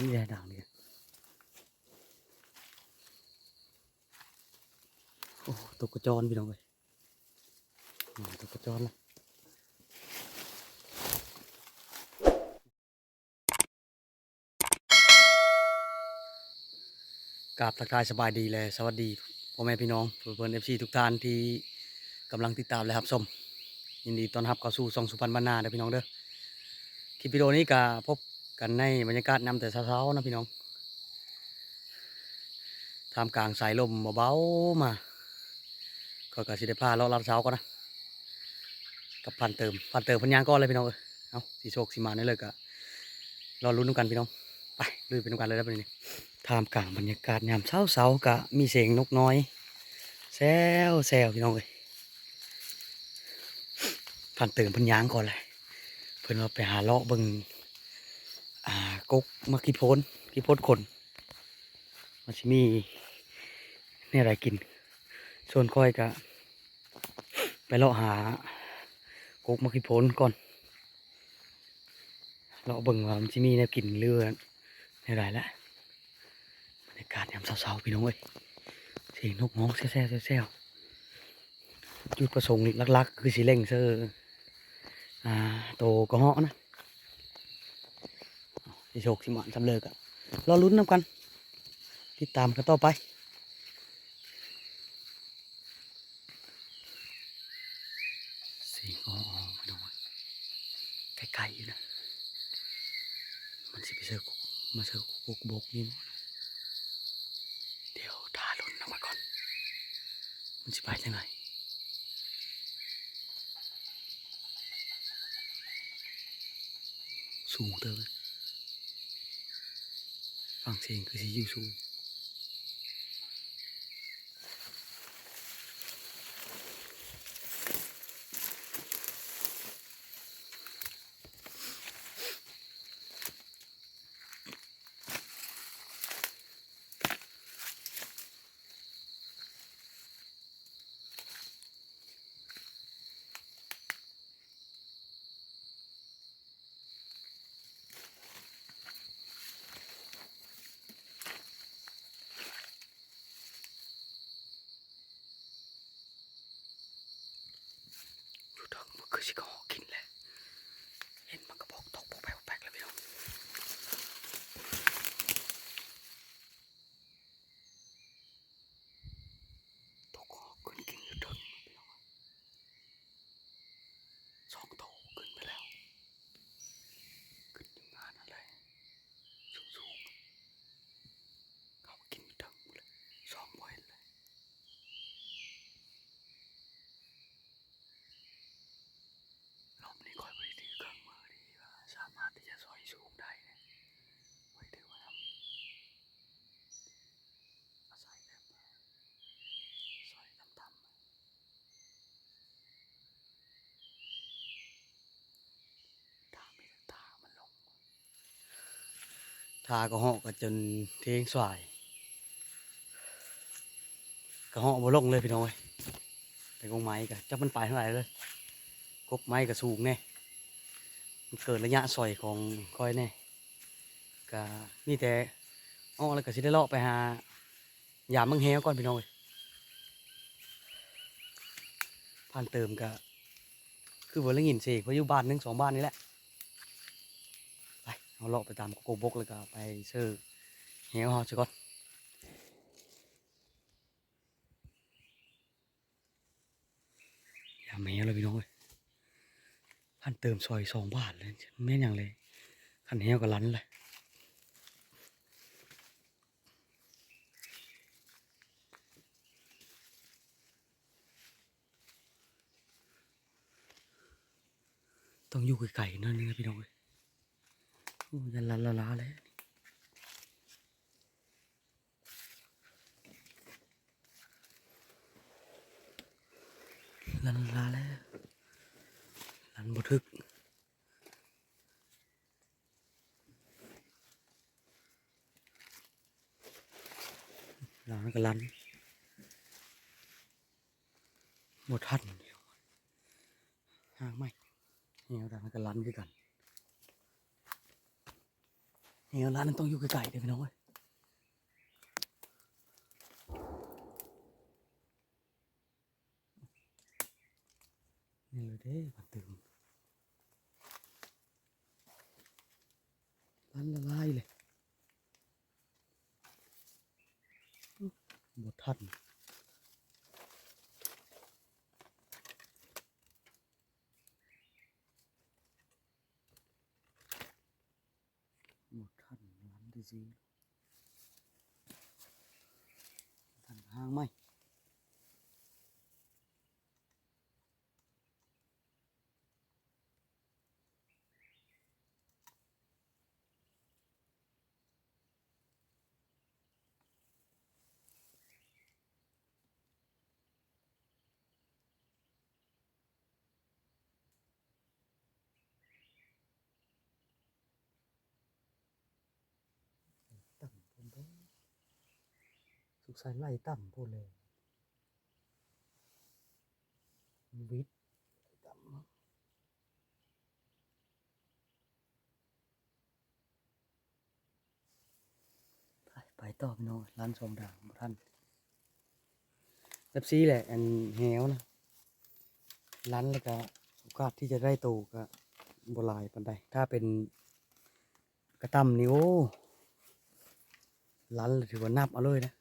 นี่แหละด่างนี่โอ้ตกกระจรพี่น้องเลยตกกระจรละกราบทักทายสบายดีเลยสวัสดีพ่อแม่พี่น้องเพื่อนเอฟซีทุกท่านที่กำลังติดตามและรับชมยินดีต้อนรับเข้าสู่ซองสุพรรณบรรณาเด้อพี่น้องเด้อคลิปวิดีโอนี้ก็พบ กันในบรรยากาศนำแต่เช้าๆนะพี่น้องท่ามกลางสายลมเบาๆมาก็กะสิได้พาเราลัดเช้าก็นะกับพันเติมพันเติมพันยางก้อนเลยพี่น้องเอ้ยเอาสีโชคสีมานี่เลยก็รอลุ้นนำกันพี่น้องไปลุยไปนำกันเลยแล้วไปนี่ท่ามกลางบรรยากาศยามเช้าเช้าๆกะมีเสียงนกน้อยแซวแซวพี่น้องเอ้ยผ่านเติมพันยางก่อนเลยเพิ่อนว่าไปหาเลาะบิ่ง กกมากีโพนกีโพนขนมันสิมีเนี่ยอะไรกินส่วนก้อยกะไปเลาะหากกมากีโพนก่อนเลาะเบิ่งว่ามันสิมีแนวกินเรือเนี่ยไรละบรรยากาศยามเช้าๆพี่น้องเอ้ยเสียงนกง้องแซ่ๆแซ่จุดประสงค์หลักๆคือสิเล่งเซอร์อ่าโตกระเหาะนะ สิโชคสิหมานสำเลิกอะรอลุ้นน้ำกัน ติดตามกันต่อไปสียงอ้อๆพี่น้องเอ้ยไกลๆอยู่นะ มันสิไปเซอมาเซอกุกบกนี่เดี๋ยวทารุนออกมาก่อน มันจะไปทางไหนสูงเติมเลยฟังเสียงคือสิอยู่สูง อยู่ทางมันคือสิกหอกินแหละเห็นมันก็บอกตกปกแปกปกแปกแล้วพี่น้องตกหอขึ้นกินอยู่ถึงพี่น้องสองโตขึ้นไปแล้ว ขึ้นอยู่งานอะไรสูงๆเขากินอยู่ถึงเลยสองไว้เลย รอบนี้ค่อยไปถือเครื่องมือดีว่าสามารถที่จะซอยสูงได้เนี่ยไว้ถือว่าทำอาศัยแบบซอยต่ำๆทาไม่ได้ทามันลง ทาก็เหาะก็จนเทงสวายก็เหาะบ่ลงเลยพี่น้องเอ้ยไปกงไม้กะจับมันไปเท่าไหร่เลยกกไม้กระสูงแน่มันเกิดระยะซอยของคอยแน่ก็มีแต่อ้อแล้วก็สิได้เลาะไปหายามมังแฮวก่อนพี่น้องเอ้ยผ่านเติมก็คือบ่ละยินเสกเพราะอยู่บ้านหนึ่งสองบ้านนี่แหละ เอาเลาะไปตามโกโกบกแล้วก็ไปเชื่อแฮวเฮาซะก่อนยามแฮวเลยพี่น้องเอ้ยพันเติมซอยสองบาทเลยแม่นอย่างเลยขันเฮี้ยวกับลันเลยต้องอยู่ไกลๆนั่นนี่นะพี่น้องเลย ลันละลาแล้วลันบทึกลันก็ลันหมดทั นเดียวห่างไหมเหี่ยร้านนั้นต้องอยู่ไกลๆเดี๋ยวพี่น้องนี่เลยเด้ปัดตึมร้านละลายเลยบททันหมดทันร้านดีซีทันห้างไหม ต่ำผมไป สุขสันต์ไล่ต่ำพูดเลยวิทย์ต่ำไปไปต่อพี่น้องร้านสองด่างท่านแบบซีแหละ อันแหวนะร้านแล้วก็โอกาสที่จะได้โตก็บหลายปันใดถ้าเป็นกระตำนี่โอ้ลันถือว่านับเอาเลยนะ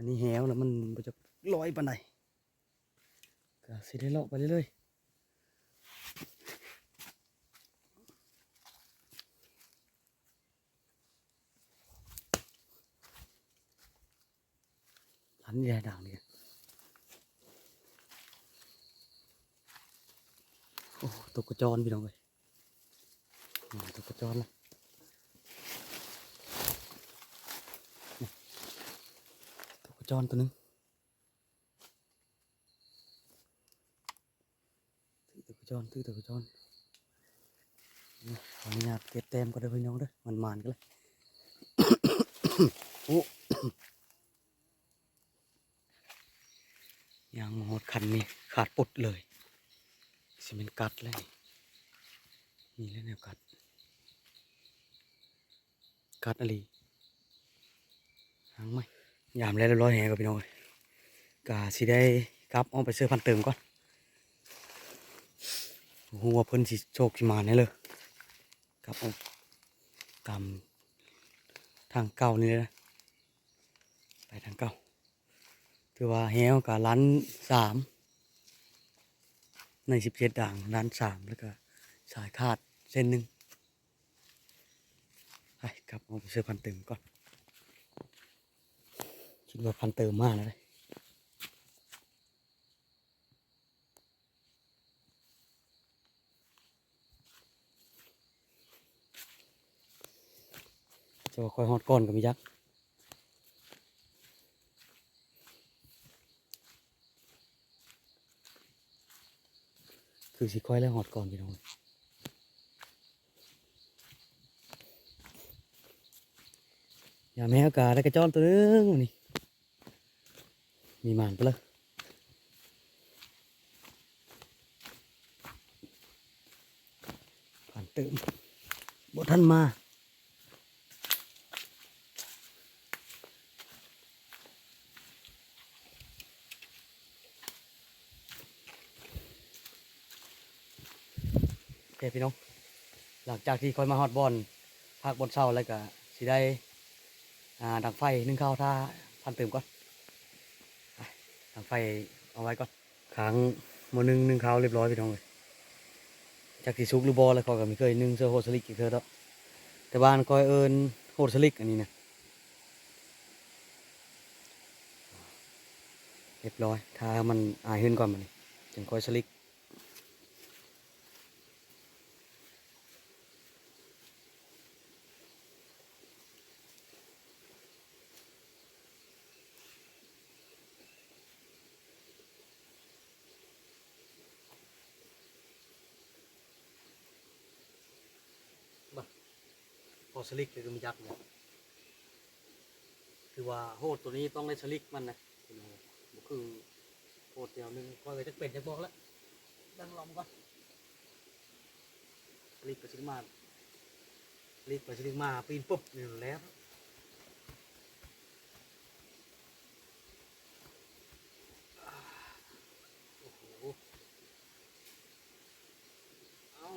อันนี้แหวแล้วมันจะลอยปานใดก็สิได้เลาะไปเรื่อยๆลันใหญ่ด่างเนี่ยโอ้ตกกระจรพี่น้องเลยตกกระจรเลย ตัวกระ จรตัวนึงตื้อตัวกจรตื้อตัวกจรนี่ขออนุญาตเก็บแต้มก็ได้พี่น้องเด้อมันมานกันเลยโอ้ยางหดคันนี่ขาดปุดเลยสิเป็นกัดเลยนี่นี่แล้วแนวกัด กัดอะไรหางไหม ยามแล้วเรียบร้อยแหงกับพี่น้องเอ้ยกาสิได้กลับเอาไปซื้อพันเติมก่อนหัวเพิ่นสิโชคสิมาแน่เลยกลับเอาตามทางเก่านี่เลยนะไปทางเก่าถือว่าแหวกับร้านสามในสิบเจ็ดด่างร้านสามแล้วก็สายคาดเส้นหนึ่งไปกลับเอาไปซื้อพันเติมก่อน คิดว่าพันเติมมากเลยจะว่าคอยฮอดก้อนกับมียักษ์คือสิคอยแล้วฮอดก่อนพี่น้องอย่าแม่อากาศได้กระจอนตัวนึงนี่ มีมานปะเลยผ่านเติมบ่ท่านมาโอเคพี่น้อง หลังจากที่คอยมาฮอดบอลภาคบนเศร้าแล้วก็สิได้ อ่าดังไฟนึ่งข้าวท่าพันเติมก่อน ไฟเอาไว้ก่อนค้างโมนึ่งนึ่งข้าวเรียบร้อยพี่น้องเลยจากที่ซุกหรือบอแล้วก็ก็ไม่เคยนึ่งเสื้อโฮสลิกอีกเธอแล้วแต่บ้านคอยเอิญโฮสลิกอันนี้นะเรียบร้อยถ้ามันอายขึ้นก่อนมันจึงคอยสลิก สลิกคือมันยักษ์เนี่ยคือว่าโหดตัวนี้ต้องได้สลิกมันนะคือโหดเดียวนึงก็เลยจะเป็นจะบอกแล้วดังลอมก่อนสลิกไปสิมาลิกไปสลิกมาปีนปุ๊บนี่แล้วโอ้โหเอา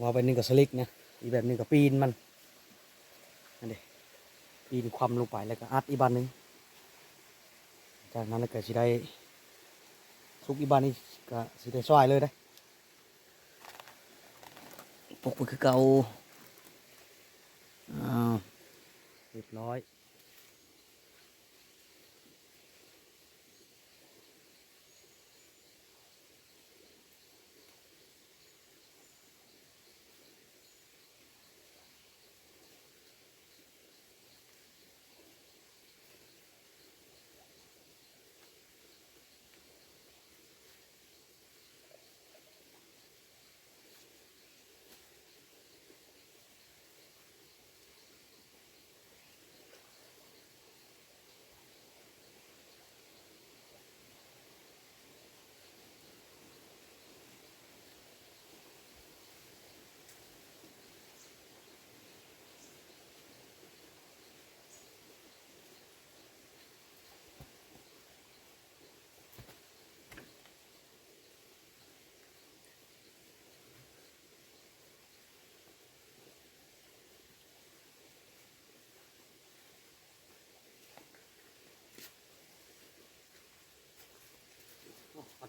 ว่าไปนี่ก็สลิกนะอีกแบบหนึงก็ปีนมันนั่นเด้ปีนความลงไปแล้วก็อัดอีกบานหนึงจากนั้นแล้วก็สิได้ซุกอีกบานนี้ก็สิได้ซอยเลยได้ปกไปคือเก่าอ้าวเรียบร้อย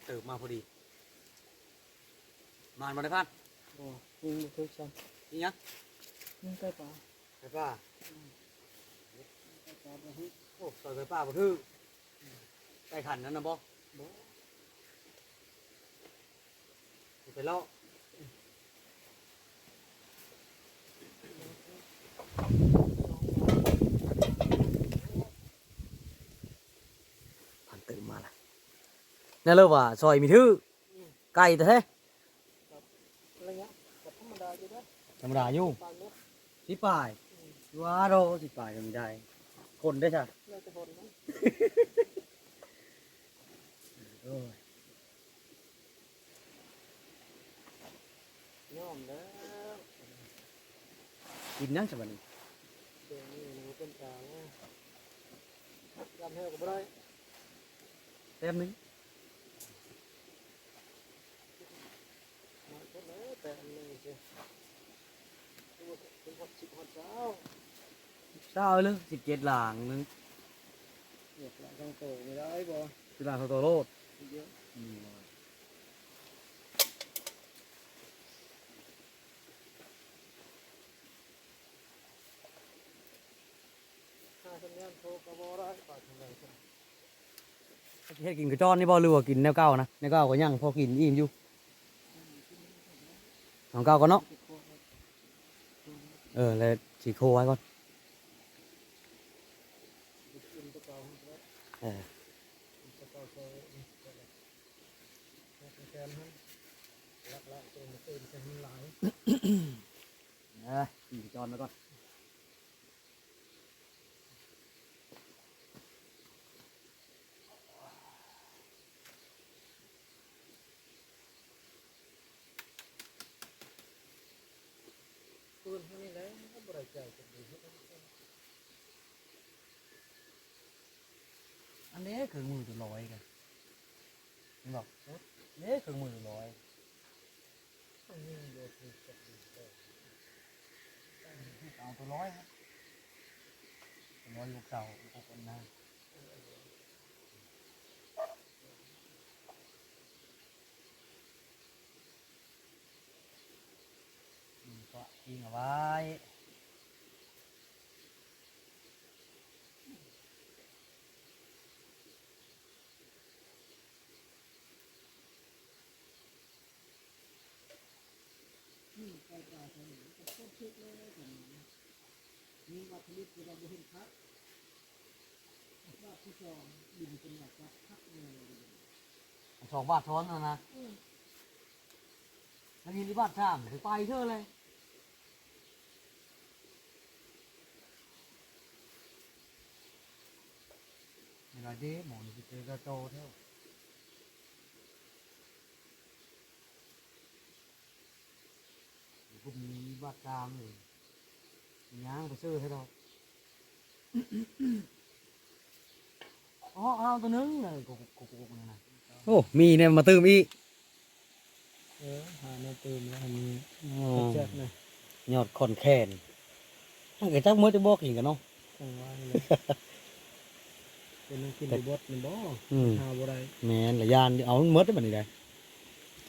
เติมมาพอดี มานมาได้พันโอ้ยิงบุกซ้นี่ยังำยิงใกล้ป่าไฟฟ้าใกล้ป่าบ่ฮึโอ้ซอยไฟฟ้าบ่ทื่อใกล้ขันนั้นนะบ่บ่ไปเลาะพันเติมมาละ นั่นเลยว่าซอยมีทื่อไก่แต่แท้ระยะกับธรรมดาอยู่นะธรรมดาอยู่ปานเนี้ยสิป่ายว้าโรสิป่ายก็ไม่ได้ คนได้จ้ะเราจะคนนะโอ้ยยอมแล้วกินยังสบัดนี้เดี๋ยวนี้หนูเป็นตาเนี่ยยำเฮลก็บ่ได้แต้มหนึง มา คนเลยแต่อันนี้สิตัวเป็นหกสิบหกเช้าเศร้าเลยสิบเจ็ดหลางหนึงเหยียบหลังต้องโตไม่ได้บ่สิบหลางโตโตโรดเยอะห้าสัญญาณโทรก็บ่ได้ปากทางไหนครับเฮ็ดกินกระจอนนี่บ่หรือว่ากินแนวเก่านะแนวเก่าก็ยังพอกินอิ่มอยู่ ของเก่าก็เนาะเออแล้วสีโคไว้ก่อน กินตะเกาครับ เออ ตะเกาโซ่นี่ก็ได้แกนให้ลักละตัวมันตื่นจะมีหลาย เออกินกระจอนไว้ก่อน ปืนเท่านี้แหละก็บริจาคกันดี อันนี้คือมือตัวลอยกัน เห็นบอกนี่คือมือตัวลอยอันนี้โดดถูกจับดีแต่เอาตัวร้อยครับตัวร้อยลูกเต่าลูกคนหน้าอืมก็ทิ้งเอาไว้ นี่ใกล้ตาเท่า นี้ก็ต้นชุดเลยกันนี่วัดผลิตเราบ่เห็นคักว่าที่สองดินเป็นหลักวัดคักเลยสองบาทท้อนนะนะแล้วยินที่บาทสามถือไปเท่าเลยเวลาเด้หมอนี่ไปเจอกระโจเท่าาดกามนี่ย่างไปซื้อให้เราอ๋อเอาตัวนึงเลยกุกกุกกุกนะโอ้ มีเนี่ยมาเติมอีก เออหาในตื่นแล้วมีอ๋อแจ๊กนะยยอดคอนแคนถ้าเกิดจักมือจะบอกอีกกันเนาะจังว่าเลยเป็นกินบดนี่บ่อืมหาบ่ได้แม่นละยานเอาเมดได้บัดนี้ได้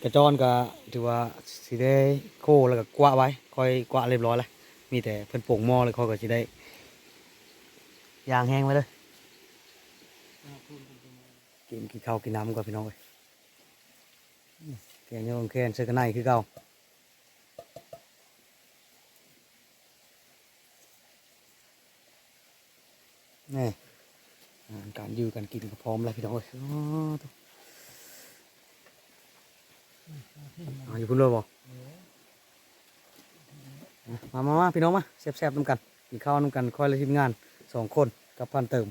กระจอนก็ถือว่าสิได้โคแล้วก็กวาดไว้คอยกวาดเรียบร้อยแล้วมีแต่เพิ่นโป่งหม้อเลยคอยก็สิได้ยางแห้งไว้เลยกินกินข้าวกินน้ำก่อนพี่น้องเอ้ยแกงยองแคนเสื้อกันในคือเก่านี่อารการอยู่กันกินก็พร้อมแล้วพี่น้องเอ้ย อ๋อาอยู่พุ่นเลยบ่เออมามามาพี่น้องมาแซ่บๆน้ำกันกินข้าวน้ำกันคอยเลยทีมงานสองคนกับพันเติม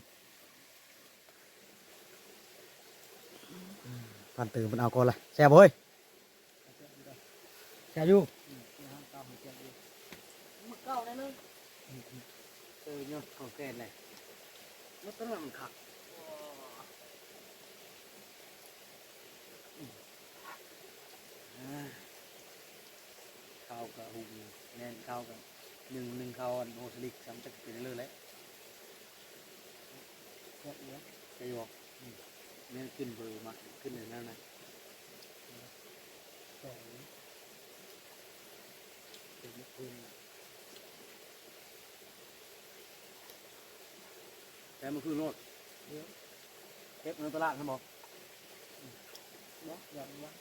พันเติมมันเอาก่อนละแซ่บเฮ้ยแซ่บอยู่หาตามแจ๊กอยู่มาเก้าได้เลยเออยอดของแกนเลยมันต้องมันขัก ข้าวกับหุงแน่นข้าวกับหนึ่งหนึ่งข้าวอันโฮสลิกซ้ำจะเป็นเรื่อยๆเลยแจ๊กอยู่ใช่บอกเนี่ยขึ้นเบอร์มาขึ้นอย่างนั้นนะสองเป็นเมื่อคืนน่ะแต่มันคือโนดเดี๋ยวเก็บเงินตลาดนะบอกเนาะอย่างว่า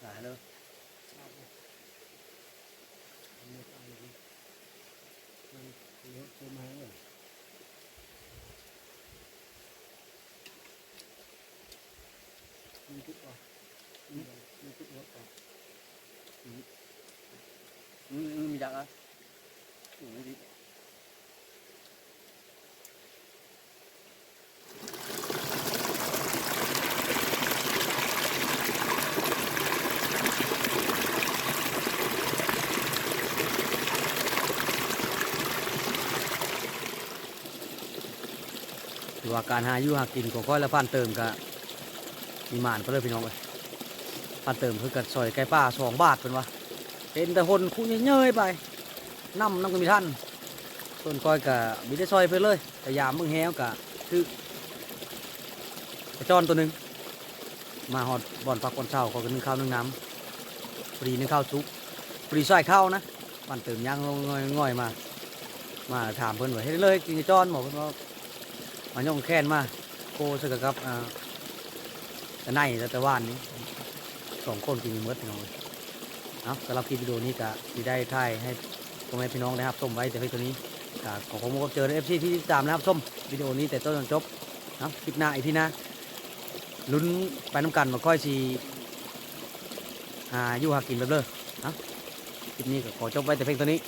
หาเลยเอาไปอาไปเอาไปมันเยอะใช่ไหมเอ่ยมีทุกอะมีมีทุกรถอะอืมอืมมีดักอะอืมไม่ดี ว่าการหาอยู่หากินของค่อยและพันเติมก็มีหมานก็เลยพี่น้องเลยพันเติมคือกัดซอยไก่ป้าสองบาทเป็นวะเป็นแต่คนคู่เย้ยไปน้ำน้ำก็มีท่านส่วนคอยกับมีได้ซอยเพื่อเลยแต่ยามมึงแฮวกะคือจอนตัวหนึ่งมาหอดบ่อนปักบ่อนเช้าขอก็นึ่งข้าวนึ่งน้ำพอดีนึ่งข้าวซุกพอดีใส่ข้าวนะปั่นเติมย่างง่อยมา มาถามเพิ่อนว่าเฮ็ดเลยกินจอนบอกเพิ่นว่า มันย่องแค้นมาโคสกกับอ่าแต่ในแต่ว่านนี้สองคนกินอยู่หมดน้องเอาสำหรับคลิปวิดีโอนี้ก็ที่ได้ถ่ายให้พ่อแม่พี่น้องนะครับชมไว้แต่เพียงตัวนี้ก็ขอขอบคุณเจอในเอฟซีที่ติดตามนะครับชมวิดีโอนี้แต่ต้นจนจบเอาคลิปหน้าอีกทีหนะลุ้นไปน้ำกันมาค่อยชีหาอยู่หากินแบบเลยเอาคลิปนี้ก็ขอจบไว้แต่เพียงตัวนี้